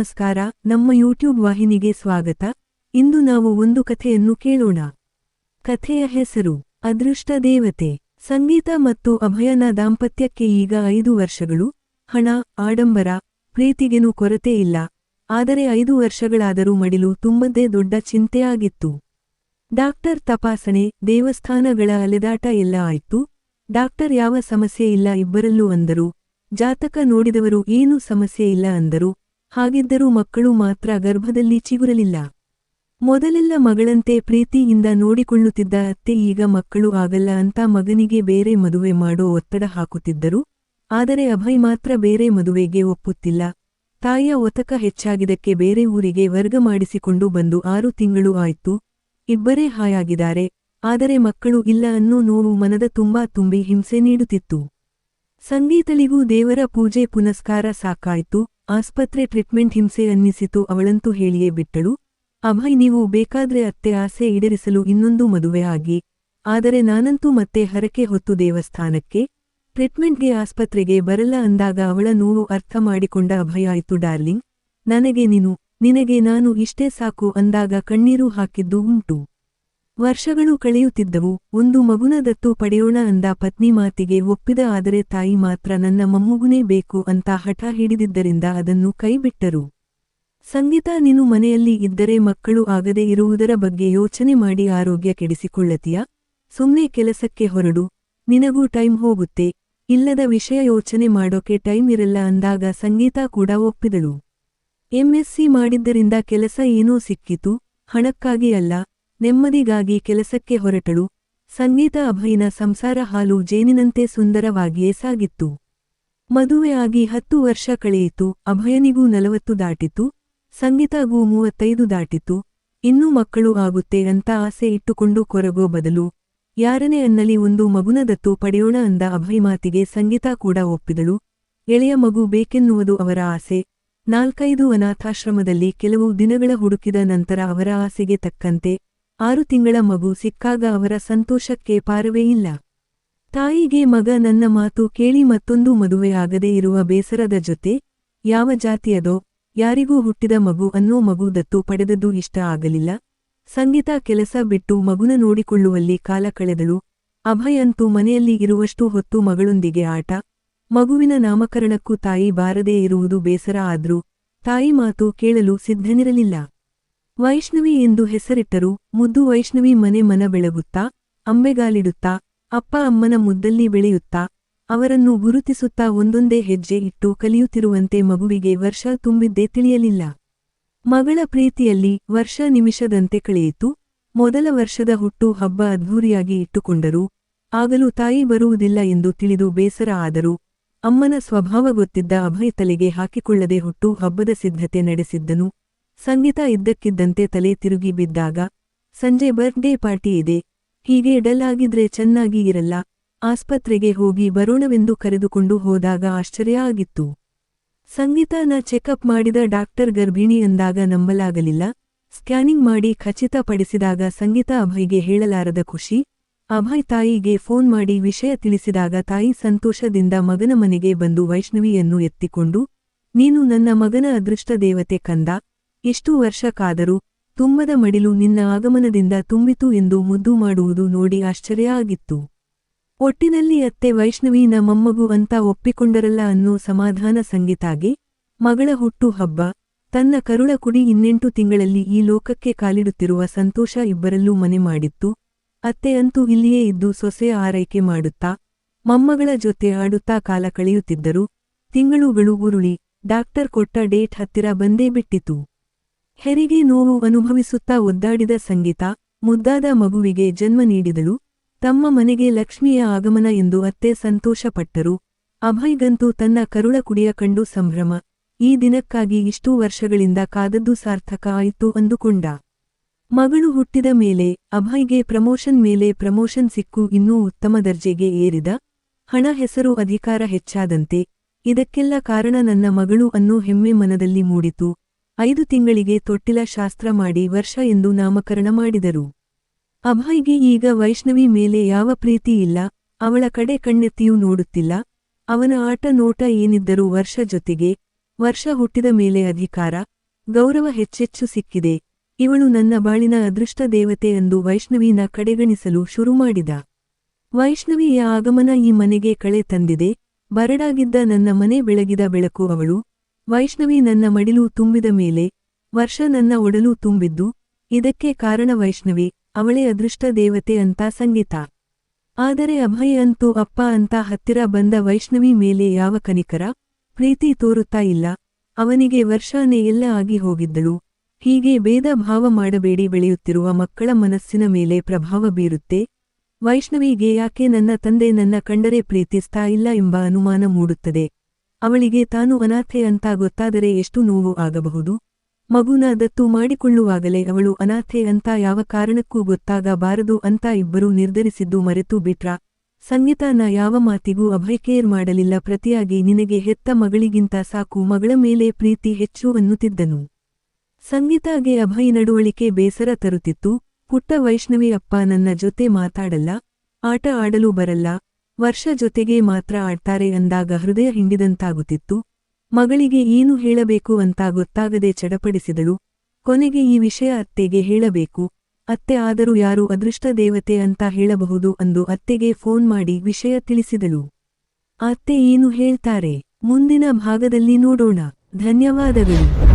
ನಮಸ್ಕಾರ, ನಮ್ಮ ಯೂಟ್ಯೂಬ್ ವಾಹಿನಿಗೆ ಸ್ವಾಗತ. ಇಂದು ನಾವು ಒಂದು ಕಥೆಯನ್ನು ಕೇಳೋಣ. ಕಥೆಯ ಹೆಸರು, ಅದೃಷ್ಟ ದೇವತೆ. ಸಂಗೀತ ಮತ್ತು ಅಭಯನ ದಾಂಪತ್ಯಕ್ಕೆ ಈಗ ಐದು ವರ್ಷಗಳು. ಹಣ, ಆಡಂಬರ, ಪ್ರೀತಿಗೆನೂ ಕೊರತೆ ಇಲ್ಲ. ಆದರೆ ಐದು ವರ್ಷಗಳಾದರೂ ಮಡಿಲು ತುಂಬದೇ ದೊಡ್ಡ ಚಿಂತೆಯಾಗಿತ್ತು. ಡಾಕ್ಟರ್ ತಪಾಸಣೆ, ದೇವಸ್ಥಾನಗಳ ಅಲೆದಾಟ ಎಲ್ಲ ಆಯ್ತು. ಡಾಕ್ಟರ್ ಯಾವ ಸಮಸ್ಯೆ ಇಲ್ಲ ಇಬ್ಬರಲ್ಲೂ ಅಂದರು. ಜಾತಕ ನೋಡಿದವರು ಏನೂ ಸಮಸ್ಯೆ ಇಲ್ಲ ಅಂದರು. ಹಾಗಿದ್ದರೂ ಮಕ್ಕಳು ಮಾತ್ರ ಗರ್ಭದಲ್ಲಿ ಚಿಗುರಲಿಲ್ಲ. ಮೊದಲೆಲ್ಲ ಮಗಳಂತೆ ಪ್ರೀತಿಯಿಂದ ನೋಡಿಕೊಳ್ಳುತ್ತಿದ್ದ ಅತ್ತೆ ಈಗ ಮಕ್ಕಳು ಆಗಲ್ಲ ಅಂತ ಮಗನಿಗೆ ಬೇರೆ ಮದುವೆ ಮಾಡೋ ಒತ್ತಡ ಹಾಕುತ್ತಿದ್ದರು. ಆದರೆ ಅಭಯ್ ಮಾತ್ರ ಬೇರೆ ಮದುವೆಗೆ ಒಪ್ಪುತ್ತಿಲ್ಲ. ತಾಯಿಯ ಒತಕ ಹೆಚ್ಚಾಗಿದಕ್ಕೆ ಬೇರೆ ಊರಿಗೆ ವರ್ಗ ಮಾಡಿಸಿಕೊಂಡು ಬಂದು ಆರು ತಿಂಗಳು ಆಯ್ತು. ಇಬ್ಬರೇ ಹಾಯಾಗಿದ್ದಾರೆ. ಆದರೆ ಮಕ್ಕಳು ಇಲ್ಲ ಅನ್ನೋ ನೋವು ಮನದ ತುಂಬಾ ತುಂಬಿ ಹಿಂಸೆ ನೀಡುತ್ತಿತ್ತು. ಸಂಗೀತಳಿಗೂ ದೇವರ ಪೂಜೆ ಪುನಸ್ಕಾರ ಸಾಕಾಯ್ತು. ಆಸ್ಪತ್ರೆ ಟ್ರೀಟ್ಮೆಂಟ್ ಹಿಂಸೆ ಅನ್ನಿಸಿತು ಅವಳಂತೂ ಹೇಳಿಯೇ ಬಿಟ್ಟಳು. ಅಭಯ್ ನೀವು ಬೇಕಾದ್ರೆ ಅತ್ತೆ ಆಸೆ ಈಡೇರಿಸಲು ಇನ್ನೊಂದು ಮದುವೆ ಆಗಿ. ಆದರೆ ನಾನಂತೂ ಮತ್ತೆ ಹರಕೆ ಹೊತ್ತು ದೇವಸ್ಥಾನಕ್ಕೆ. ಟ್ರೀಟ್ಮೆಂಟ್ಗೆ ಆಸ್ಪತ್ರೆಗೆ ಬರಲ್ಲ ಅಂದಾಗ ಅವಳ ನೋವು ಅರ್ಥ ಮಾಡಿಕೊಂಡ ಅಭಯ ಆಯ್ತು, ಡಾರ್ಲಿಂಗ್. ನನಗೆ ನೀನು, ನಿನಗೆ ನಾನು ಇಷ್ಟೇ ಸಾಕು ಅಂದಾಗ ಕಣ್ಣೀರು ಹಾಕಿದ್ದು ಉಂಟು. ವರ್ಷಗಳು ಕಳೆಯುತ್ತಿದ್ದವು. ಒಂದು ಮಗುನ ದತ್ತು ಪಡೆಯೋಣ ಅಂದ ಪತ್ನಿ ಮಾತಿಗೆ ಒಪ್ಪಿದ ಆದರೆ ತಾಯಿ ಮಾತ್ರ ನನ್ನ ಮಮ್ಮಗುನೇ ಬೇಕು ಅಂತ ಹಠ ಹಿಡಿದಿದ್ದರಿಂದ ಅದನ್ನು ಕೈಬಿಟ್ಟರು. ಸಂಗೀತ ನೀನು ಮನೆಯಲ್ಲಿ ಇದ್ದರೆ ಮಕ್ಕಳು ಆಗದೆ ಇರುವುದರ ಬಗ್ಗೆ ಯೋಚನೆ ಮಾಡಿ ಆರೋಗ್ಯ ಕೆಡಿಸಿಕೊಳ್ಳತೀಯ? ಸುಮ್ನೆ ಕೆಲಸಕ್ಕೆ ಹೊರಡು. ನಿನಗೂ ಟೈಮ್ ಹೋಗುತ್ತೆ. ಇಲ್ಲದ ವಿಷಯ ಯೋಚನೆ ಮಾಡೋಕೆ ಟೈಮ್ ಇರಲ್ಲ ಅಂದಾಗ ಸಂಗೀತ ಕೂಡ ಒಪ್ಪಿದಳು. ಎಂಎಸ್ಸಿ ಮಾಡಿದ್ದರಿಂದ ಕೆಲಸ ಏನೂ ಸಿಕ್ಕಿತು. ಹಣಕ್ಕಾಗಿ ಅಲ್ಲ. ನೆಮ್ಮದಿಗಾಗಿ ಕೆಲಸಕ್ಕೆ ಹೊರಟಳು. ಸಂಗೀತ ಅಭಯನ ಸಂಸಾರ ಹಾಲು ಜೇನಿನಂತೆ ಸುಂದರವಾಗಿಯೇ ಸಾಗಿತ್ತು ಮದುವೆಯಾಗಿ ಹತ್ತು ವರ್ಷ ಕಳೆಯಿತು. ಅಭಯನಿಗೂ ನಲವತ್ತು ದಾಟಿತು. ಸಂಗೀತಗೂ ಮೂವತ್ತೈದು ದಾಟಿತು. ಇನ್ನೂ ಮಕ್ಕಳು ಆಗುತ್ತೆ ಅಂತ ಆಸೆ ಇಟ್ಟುಕೊಂಡು ಕೊರಗೋ ಬದಲು. ಯಾರನೇ ಅನ್ನಲಿ ಒಂದು ಮಗುನ ದತ್ತು ಪಡೆಯೋಣ ಅಂದ ಅಭಯ ಮಾತಿಗೆ ಸಂಗೀತ ಕೂಡ ಒಪ್ಪಿದಳು. ಎಳೆಯ ಮಗು ಬೇಕೆನ್ನುವುದು ಅವರ ಆಸೆ. ನಾಲ್ಕೈದು ಅನಾಥಾಶ್ರಮದಲ್ಲಿ ಕೆಲವು ದಿನಗಳ ಹುಡುಕಿದ ನಂತರ ಅವರ ಆಸೆಗೆ ತಕ್ಕಂತೆ ಆರು ತಿಂಗಳ ಮಗು ಸಿಕ್ಕಾಗ ಅವರ ಸಂತೋಷಕ್ಕೆ ಪಾರವೇ ಇಲ್ಲ. ತಾಯಿಗೆ ಮಗ ನನ್ನ ಮಾತು ಕೇಳಿ ಮತ್ತೊಂದು ಮದುವೆಯಾಗದೇ ಇರುವ ಬೇಸರದ ಜೊತೆ, ಯಾವ ಜಾತಿಯದೋ ಯಾರಿಗೂ ಹುಟ್ಟಿದ ಮಗು ಅನ್ನೋ ಮಗು ದತ್ತು ಪಡೆದದ್ದು ಇಷ್ಟ ಆಗಲಿಲ್ಲ. ಸಂಗೀತ ಕೆಲಸ ಬಿಟ್ಟು ಮಗುನ ನೋಡಿಕೊಳ್ಳುವಲ್ಲಿ ಕಾಲ ಕಳೆದಳು. ಅಭಯಂತೂ ಮನೆಯಲ್ಲಿ ಇರುವಷ್ಟು ಹೊತ್ತು ಮಗಳೊಂದಿಗೆ ಆಟ. ಮಗುವಿನ ನಾಮಕರಣಕ್ಕೂ ತಾಯಿ ಬಾರದೇ ಇರುವುದು ಬೇಸರ ಆದ್ರೂ, ತಾಯಿ ಮಾತು ಕೇಳಲು ಸಿದ್ಧನಿರಲಿಲ್ಲ. ವೈಷ್ಣವಿ ಎಂದು ಹೆಸರಿಟ್ಟರು, ಮುದ್ದು ವೈಷ್ಣವಿ ಮನೆ ಮನ ಬೆಳಗುತ್ತಾ, ಅಂಬೆಗಾಲಿಡುತ್ತಾ, ಅಪ್ಪ ಅಮ್ಮನ ಮುದ್ದಲ್ಲಿ ಬೆಳೆಯುತ್ತಾ, ಅವರನ್ನು ಗುರುತಿಸುತ್ತಾ ಒಂದೊಂದೇ ಹೆಜ್ಜೆ ಇಟ್ಟು ಕಲಿಯುತ್ತಿರುವಂತೆ ಮಗುವಿಗೆ ವರ್ಷ ತುಂಬಿದ್ದೇ ತಿಳಿಯಲಿಲ್ಲ. ಮಗಳ ಪ್ರೀತಿಯಲ್ಲಿ ವರ್ಷ ನಿಮಿಷದಂತೆ ಕಳೆಯಿತು. ಮೊದಲ ವರ್ಷದ ಹುಟ್ಟು ಹಬ್ಬ ಅದ್ಧೂರಿಯಾಗಿ ಇಟ್ಟುಕೊಂಡರು. ಆಗಲೂ ತಾಯಿ ಬರುವುದಿಲ್ಲ ಎಂದು ತಿಳಿದು ಬೇಸರ ಆದರು. ಅಮ್ಮನ ಸ್ವಭಾವ ಗೊತ್ತಿದ್ದ ಅಭಯ ತಲೆಗೆ ಹಾಕಿಕೊಳ್ಳದೆ ಹುಟ್ಟು ಹಬ್ಬದ ಸಿದ್ಧತೆ ನಡೆಸಿದ್ದನು. ಸಂಗೀತ ಇದ್ದಕ್ಕಿದ್ದಂತೆ ತಲೆ ತಿರುಗಿ ಬಿದ್ದಾಗ, ಸಂಜೆ ಬರ್ತ್ಡೇ ಪಾರ್ಟಿ ಇದೆ, ಹೀಗೆ ಡಲ್ ಆಗಿದ್ರೆ ಚೆನ್ನಾಗಿ ಇರಲ್ಲ, ಆಸ್ಪತ್ರೆಗೆ ಹೋಗಿ ಬರೋಣವೆಂದು ಕರೆದುಕೊಂಡು ಹೋದಾಗ ಆಶ್ಚರ್ಯ ಆಗಿತ್ತು. ಸಂಗೀತನ ಚೆಕಪ್ ಮಾಡಿದ ಡಾಕ್ಟರ್ ಗರ್ಭಿಣಿ ಅಂದಾಗ ನಂಬಲಾಗಲಿಲ್ಲ, ಸ್ಕ್ಯಾನಿಂಗ್ ಮಾಡಿ ಖಚಿತಪಡಿಸಿದಾಗ ಸಂಗೀತ ಅಭಯ್ಗೆ ಹೇಳಲಾರದ ಖುಷಿ, ಅಭಯ್ ತಾಯಿಗೆ ಫೋನ್ ಮಾಡಿ ವಿಷಯ ತಿಳಿಸಿದಾಗ ತಾಯಿ ಸಂತೋಷದಿಂದ ಮಗನ ಮನೆಗೆ ಬಂದು ವೈಷ್ಣವಿಯನ್ನು ಎತ್ತಿಕೊಂಡು, ನೀನು ನನ್ನ ಮಗನ ಅದೃಷ್ಟ ದೇವತೆ ಕಂದ ಎಷ್ಟು ವರ್ಷ ಕಾದರೂ ತುಂಬದ ಮಡಿಲು ನಿನ್ನ ಆಗಮನದಿಂದ ತುಂಬಿತು ಎಂದು ಮುದ್ದು ಮಾಡುವುದು ನೋಡಿ ಆಶ್ಚರ್ಯ ಆಗಿತ್ತು. ಒಟ್ಟಿನಲ್ಲಿ ಅತ್ತೆ ವೈಷ್ಣವಿನ ಮೊಮ್ಮಗು ಅಂತ ಒಪ್ಪಿಕೊಂಡರಲ್ಲ ಅನ್ನೋ ಸಮಾಧಾನ ಸಂಗೀತಾಗೆ ಮಗಳ ಹುಟ್ಟು ಹಬ್ಬ ತನ್ನ ಕರುಳ ಕುಡಿ ಇನ್ನೆಂಟು ತಿಂಗಳಲ್ಲಿ ಈ ಲೋಕಕ್ಕೆ ಕಾಲಿಡುತ್ತಿರುವ ಸಂತೋಷ ಇಬ್ಬರಲ್ಲೂ ಮನೆ ಮಾಡಿತ್ತು. ಅತ್ತೆ ಅಂತೂ ಇಲ್ಲಿಯೇ ಇದ್ದು ಸೊಸೆಯ ಆರೈಕೆ ಮಾಡುತ್ತಾ, ಮಮ್ಮಗಳ ಜೊತೆ ಆಡುತ್ತಾ ಕಾಲ ಕಳೆಯುತ್ತಿದ್ದರು. ತಿಂಗಳುಗಳು ಉರುಳಿ, ಡಾಕ್ಟರ್ ಕೊಟ್ಟ ಡೇಟ್ ಹತ್ತಿರ ಬಂದೇ ಬಿಟ್ಟಿತು. ಹೆರಿಗೆ ನೋವು ಅನುಭವಿಸುತ್ತಾ ಒದ್ದಾಡಿದ ಸಂಗೀತ, ಮುದ್ದಾದ ಮಗುವಿಗೆ ಜನ್ಮ ನೀಡಿದಳು. ತಮ್ಮ ಮನೆಗೆ ಲಕ್ಷ್ಮಿಯ ಆಗಮನ ಎಂದು ಅತ್ತೆ ಸಂತೋಷಪಟ್ಟರು. ಅಭಯ್ಗಂತೂ ತನ್ನ ಕರುಳ ಕುಡಿಯ ಕಂಡು ಸಂಭ್ರಮ. ಈ ದಿನಕ್ಕಾಗಿ ಇಷ್ಟೂ ವರ್ಷಗಳಿಂದ ಕಾದದ್ದು ಸಾರ್ಥಕ ಆಯಿತು ಅಂದುಕೊಂಡ. ಮಗಳು ಹುಟ್ಟಿದ ಮೇಲೆ ಅಭಯ್ಗೆ ಪ್ರಮೋಷನ್ ಮೇಲೆ ಪ್ರಮೋಷನ್ ಸಿಕ್ಕು ಇನ್ನೂ ಉತ್ತಮ ದರ್ಜೆಗೆ ಏರಿದ. ಹಣ ಹೆಸರು ಅಧಿಕಾರ ಹೆಚ್ಚಾದಂತೆ. ಇದಕ್ಕೆಲ್ಲ ಕಾರಣ ನನ್ನ ಮಗಳು ಅನ್ನೋ ಹೆಮ್ಮೆ ಮನದಲ್ಲಿ ಮೂಡಿತು. ಐದು ತಿಂಗಳಿಗೆ ತೊಟ್ಟಿಲ ಶಾಸ್ತ್ರ ಮಾಡಿ ವರ್ಷ ಎಂದು ನಾಮಕರಣ ಮಾಡಿದರು. ಅಭಯ್ಗೆ ಈಗ ವೈಷ್ಣವಿ ಮೇಲೆ ಯಾವ ಪ್ರೀತಿ ಇಲ್ಲ, ಅವಳ ಕಡೆ ಕಣ್ಣೆತ್ತಿಯೂ ನೋಡುತ್ತಿಲ್ಲ. ಅವನ ಆಟ ನೋಟ ಏನಿದ್ದರೂ ವರ್ಷ ಜೊತೆಗೆ, ವರ್ಷ ಹುಟ್ಟಿದ ಮೇಲೆ ಅಧಿಕಾರ, ಗೌರವ ಹೆಚ್ಚೆಚ್ಚು ಸಿಕ್ಕಿದೆ. ಇವಳು ನನ್ನ ಬಾಳಿನ ಅದೃಷ್ಟ ದೇವತೆ ಎಂದು ವೈಷ್ಣವಿನ ಕಡೆಗಣಿಸಲು ಶುರುಮಾಡಿದ ವೈಷ್ಣವಿಯ ಆಗಮನ ಈ ಮನೆಗೆ ಕಳೆ ತಂದಿದೆ. ಬರಡಾಗಿದ್ದ ನನ್ನ ಮನೆ ಬೆಳಗಿದ ಬೆಳಕು ಅವಳು ವೈಷ್ಣವಿ ನನ್ನ ಮಡಿಲು ತುಂಬಿದ ಮೇಲೆ ವರ್ಷ ನನ್ನ ಒಡಲು ತುಂಬಿದ್ದು, ಇದಕ್ಕೆ ಕಾರಣ ವೈಷ್ಣವಿ, ಅವಳೇ ಅದೃಷ್ಟ ದೇವತೆ ಅಂತ ಸಂಗೀತ. ಆದರೆ ಅಭಯ್ ಅಂತೂ ಅಪ್ಪ ಅಂತ ಹತ್ತಿರ ಬಂದ ವೈಷ್ಣವಿ ಮೇಲೆ ಯಾವ ಕನಿಕರ? ಪ್ರೀತಿ ತೋರುತ್ತಾ ಇಲ್ಲ. ಅವನಿಗೆ ವರ್ಷಾನೇ ಎಲ್ಲ ಆಗಿ ಹೋಗಿದ್ದಳು. ಹೀಗೆ ಭೇದ ಭಾವ ಮಾಡಬೇಡಿ ಬೆಳೆಯುತ್ತಿರುವ ಮಕ್ಕಳ ಮನಸ್ಸಿನ ಮೇಲೆ ಪ್ರಭಾವ ಬೀರುತ್ತೆ. ವೈಷ್ಣವಿಗೆ ಯಾಕೆ ನನ್ನ ತಂದೆ ನನ್ನ ಕಂಡರೆ ಪ್ರೀತಿಸ್ತಾ ಇಲ್ಲ ಎಂಬ ಅನುಮಾನ ಮೂಡುತ್ತದೆ. ಅವಳಿಗೆ ತಾನು ಅನಾಥೆ ಅಂತ ಗೊತ್ತಾದರೆ ಎಷ್ಟು ನೋವು ಆಗಬಹುದು? ಮಗುನ ದತ್ತು ಮಾಡಿಕೊಳ್ಳುವಾಗಲೇ ಅವಳು ಅನಾಥೆ ಅಂತ ಯಾವ ಕಾರಣಕ್ಕೂ ಗೊತ್ತಾಗಬಾರದು ಅಂತ ಇಬ್ಬರೂ ನಿರ್ಧರಿಸಿದ್ದು ಮರೆತು ಬಿಟ್ರ. ಸಂಗೀತನ ಯಾವ ಮಾತಿಗೂ ಅಭಯಕೇರ್ ಮಾಡಲಿಲ್ಲ. ಪ್ರತಿಯಾಗಿ ನಿನಗೆ ಹೆತ್ತ ಮಗಳಿಗಿಂತ ಸಾಕು. ಮಗಳ ಮೇಲೆ ಪ್ರೀತಿ ಹೆಚ್ಚು ಅನ್ನುತ್ತಿದ್ದನು. ಸಂಗೀತಾಗೆ ಅಭಯ್ ನಡುವಳಿಕೆ ಬೇಸರ ತರುತ್ತಿತ್ತು. ಪುಟ್ಟ ವೈಷ್ಣವಿ ಅಪ್ಪ ನನ್ನ ಜೊತೆ ಮಾತಾಡಲ್ಲ. ಆಟ ಆಡಲು ಬರಲ್ಲ. ವರ್ಷ ಜೊತೆಗೆ ಮಾತ್ರ ಆಡ್ತಾರೆ ಅಂದಾಗ ಹೃದಯ ಹಿಂಡಿದಂತಾಗುತ್ತಿತ್ತು. ಮಗಳಿಗೆ ಏನು ಹೇಳಬೇಕು ಅಂತ ಗೊತ್ತಾಗದೆ ಚಡಪಡಿಸಿದಳು. ಕೊನೆಗೆ ಈ ವಿಷಯ ಅತ್ತೆಗೆ ಹೇಳಬೇಕು. ಅತ್ತೆ ಆದರೂ ಯಾರು ಅದೃಷ್ಟ ದೇವತೆ ಅಂತ ಹೇಳಬಹುದು ಅಂದು ಅತ್ತೆಗೆ ಫೋನ್ ಮಾಡಿ ವಿಷಯ ತಿಳಿಸಿದಳು. ಅತ್ತೆ ಏನು ಹೇಳ್ತಾರೆ? ಮುಂದಿನ ಭಾಗದಲ್ಲಿ ನೋಡೋಣ. ಧನ್ಯವಾದಗಳು.